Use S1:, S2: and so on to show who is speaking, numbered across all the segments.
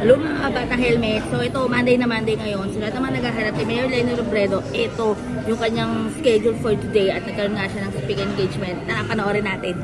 S1: Mga kabatang helmet. So ito, Monday na Monday ngayon. Sila naman naghaharap kay Mayor Lenny Robredo. Ito yung kanyang schedule for today at nagkaroon nga siya ng speak engagement na panoorin natin.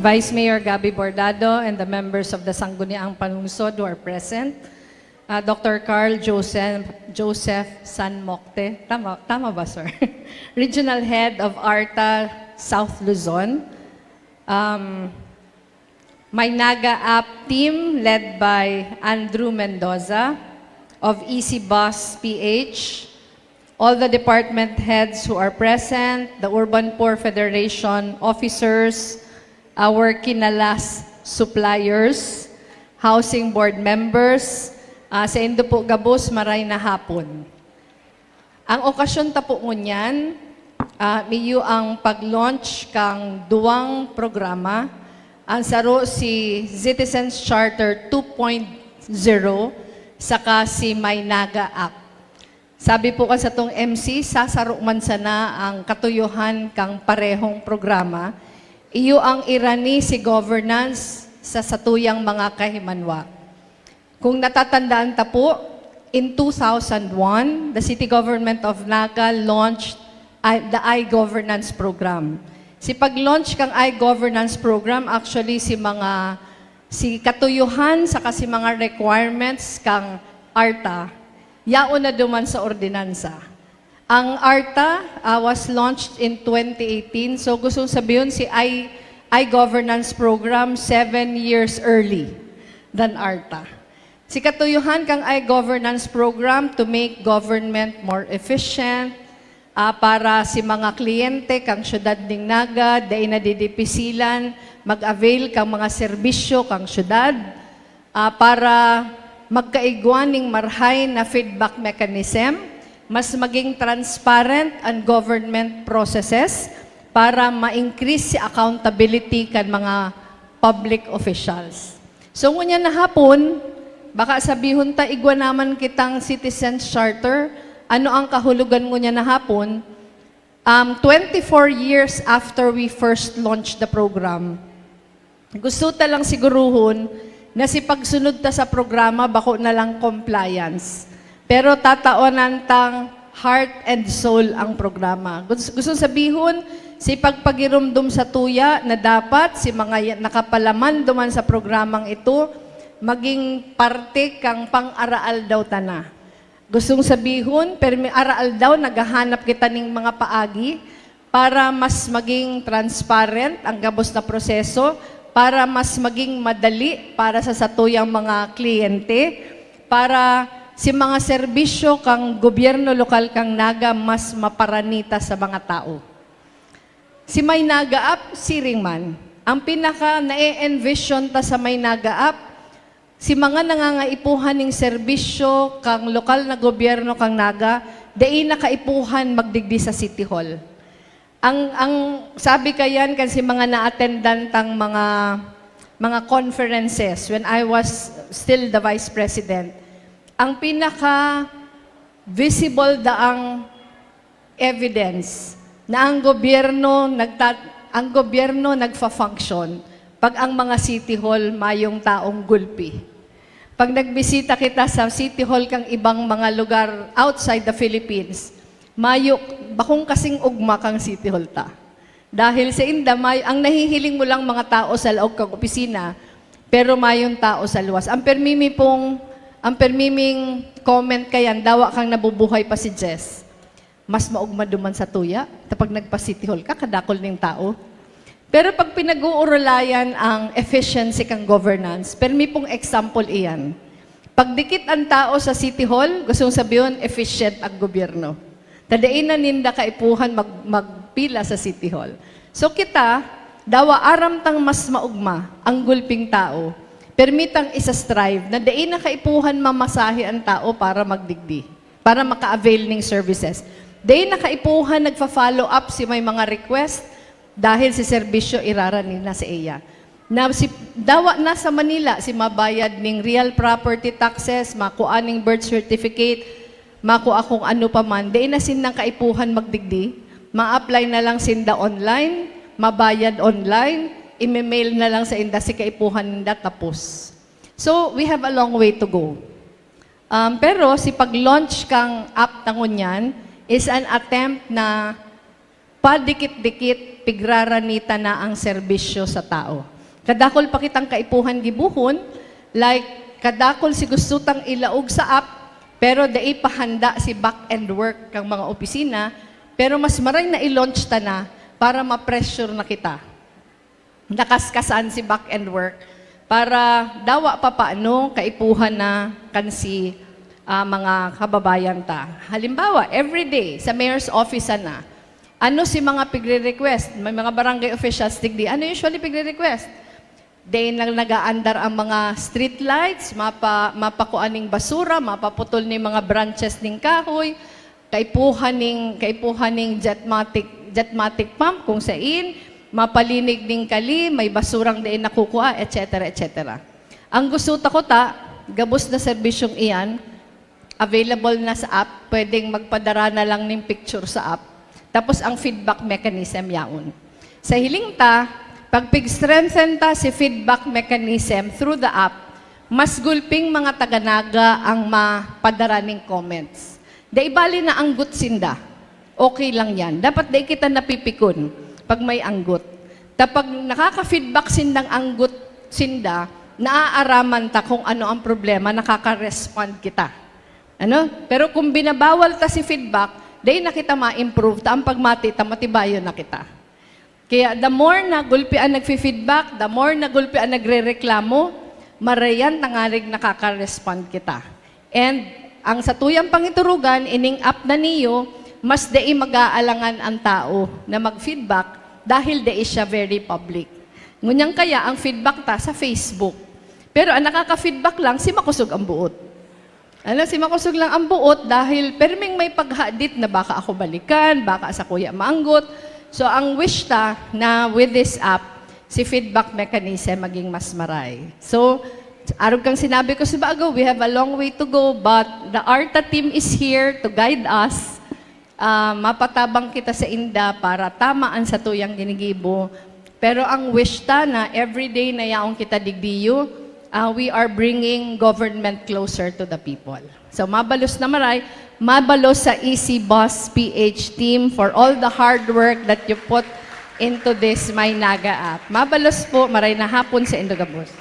S2: Vice Mayor Gabby Bordado and the members of the Sangguniang Panlungsod who are present. Uh, Dr. Carl Joseph, Joseph San Mocte, tama, tama ba sir? Regional Head of ARTA South Luzon. Um, my Naga app team led by Andrew Mendoza of Easy Bus PH. All the department heads who are present, the Urban Poor Federation officers, our kinalas suppliers, housing board members, uh, sa Indo po Gabos, maray na hapon. Ang okasyon ta po ngunyan, uh, miyo ang pag-launch kang duwang programa, ang saro si Citizens Charter 2.0 saka si May Naga Act. Sabi po ka sa tong MC, sasaro man sana ang katuyuhan kang parehong programa. Iyo ang irani si governance sa satuyang mga kahimanwa. Kung natatandaan ta po, in 2001, the City Government of Naga launched I- the I-Governance Program. Si pag-launch kang I-Governance Program, actually si mga si katuyuhan sa kasi mga requirements kang ARTA, yaon na duman sa ordinansa. Ang ARTA uh, was launched in 2018. So gusto sabihin si I, I-Governance Program seven years early than ARTA. Si katuyuhan kang I-Governance Program to make government more efficient, ah, para si mga kliyente kang syudad ning Naga, day na didipisilan, mag-avail kang mga serbisyo kang syudad, ah, para magkaigwaning marhay na feedback mechanism, mas maging transparent ang government processes para ma-increase si accountability kan mga public officials. So ngunya na hapon, baka sabihon ta igwa naman kitang citizens charter, ano ang kahulugan ngunya na hapon? Um, 24 years after we first launched the program, gusto ta lang siguruhon na si pagsunod ta sa programa bako na lang compliance. Pero tataonan tang heart and soul ang programa. Gusto, gusto sabihon, si pagpagirumdum sa tuya na dapat si mga nakapalaman duman sa programang ito, maging parte kang pang-araal daw tana. Gustong sabihon, permi araal daw, naghahanap kita ng mga paagi para mas maging transparent ang gabos na proseso, para mas maging madali para sa satuyang mga kliyente, para si mga serbisyo kang gobyerno lokal kang naga mas maparanita sa mga tao. Si May Naga Up, siring man. Ang pinaka na-envision ta sa May Naga Up, si mga nangangaipuhan ng serbisyo kang lokal na gobyerno kang naga, dai nakaipuhan magdigdi sa City Hall. Ang ang sabi kayan kasi mga na-attendan tang mga mga conferences when I was still the vice president. Ang pinaka visible daang evidence na ang gobyerno nagta ang gobyerno nagfa-function pag ang mga city hall mayong taong gulpi. Pag nagbisita kita sa city hall kang ibang mga lugar outside the Philippines, mayo bakong kasing ugma kang city hall ta. Dahil sa inda, may, ang nahihiling mo lang mga tao sa loob kang opisina, pero mayong tao sa luwas. Ang permimi pong, ang permiming comment kayan, dawa kang nabubuhay pa si Jess. Mas maugma duman sa tuya, kapag nagpa-city hall ka, kadakol ng tao. Pero pag pinag-uurulayan ang efficiency kang governance, permi pong example iyan. Pag dikit ang tao sa City Hall, gustong sabihin, efficient ang gobyerno. Tadain na ninda kaipuhan mag, magpila sa City Hall. So kita, dawa aram tang mas maugma ang gulping tao. Permitang isa-strive na dain na kaipuhan mamasahe ang tao para magdigdi, para maka-avail ng services. Dain na kaipuhan nagfa-follow up si may mga request dahil si serbisyo irara nila sa iya. na si dawa na sa Manila si mabayad ning real property taxes, makuha ning birth certificate, makuha kung ano pa man. Di na sin ng kaipuhan magdigdi, ma-apply na lang sinda online, mabayad online, ime-mail na lang sa inda si kaipuhan ninda tapos. So, we have a long way to go. Um, pero si pag-launch kang app tangon yan is an attempt na padikit-dikit pigraranita na ang serbisyo sa tao. Kadakol pa kitang kaipuhan gibuhon, like kadakol si gustutang ilaog sa app, pero dai pahanda si back-end work kang mga opisina, pero mas maray na i-launch ta na para ma-pressure na kita. Nakaskasan si back-end work para dawa pa paano kaipuhan na kansi ah, mga kababayan ta. Halimbawa, every day sa mayor's office na, ano si mga pigre-request? May mga barangay officials tigdi. Ano usually pigre-request? Day lang nagaandar ang mga street lights, mapa, mapakuaning basura, mapaputol ni mga branches ning kahoy, kaipuhan ning, kaipuhan ning jetmatic, jetmatic pump kung saan, mapalinig ning kali, may basurang diin nakukuha, etc. etc. Ang gusto ko ta, gabos na serbisyong iyan, available na sa app, pwedeng magpadara na lang ng picture sa app. Tapos ang feedback mechanism yaon. Sa hiling ta, pag pig-strengthen ta si feedback mechanism through the app, mas gulping mga taganaga ang mapadara ng comments. Da ibali na anggut sinda. Okay lang yan. Dapat da kita napipikon pag may anggut. Tapag nakaka-feedback sindang anggut sinda, naaaraman ta kung ano ang problema, nakaka-respond kita. Ano? Pero kung binabawal ta si feedback, day na kita ma-improve, ta ang pagmati, ta matibayo na kita. Kaya the more na gulpi ang nagfi-feedback, the more na gulpi ang nagre-reklamo, marayan tangarig nakaka-respond kita. And ang sa tuyang pangiturugan, ining up na niyo, mas dai mag-aalangan ang tao na mag-feedback dahil dai siya very public. Ngunyang kaya ang feedback ta sa Facebook. Pero ang nakaka-feedback lang, si Makusog ang buot. Ano, si Makusog lang ang buot dahil perming may paghadit na baka ako balikan, baka sa kuya maanggot. So ang wish ta na with this app, si feedback mechanism maging mas maray. So, arog kang sinabi ko sa bago, we have a long way to go, but the ARTA team is here to guide us. Ah, mapatabang kita sa inda para tamaan sa tuyang ginigibo. Pero ang wish ta na everyday na yaong kita digdiyo, uh, we are bringing government closer to the people. So mabalos na maray, mabalos sa Easy Boss PH team for all the hard work that you put into this My Naga app. Mabalos po, maray na hapon sa Indogabos.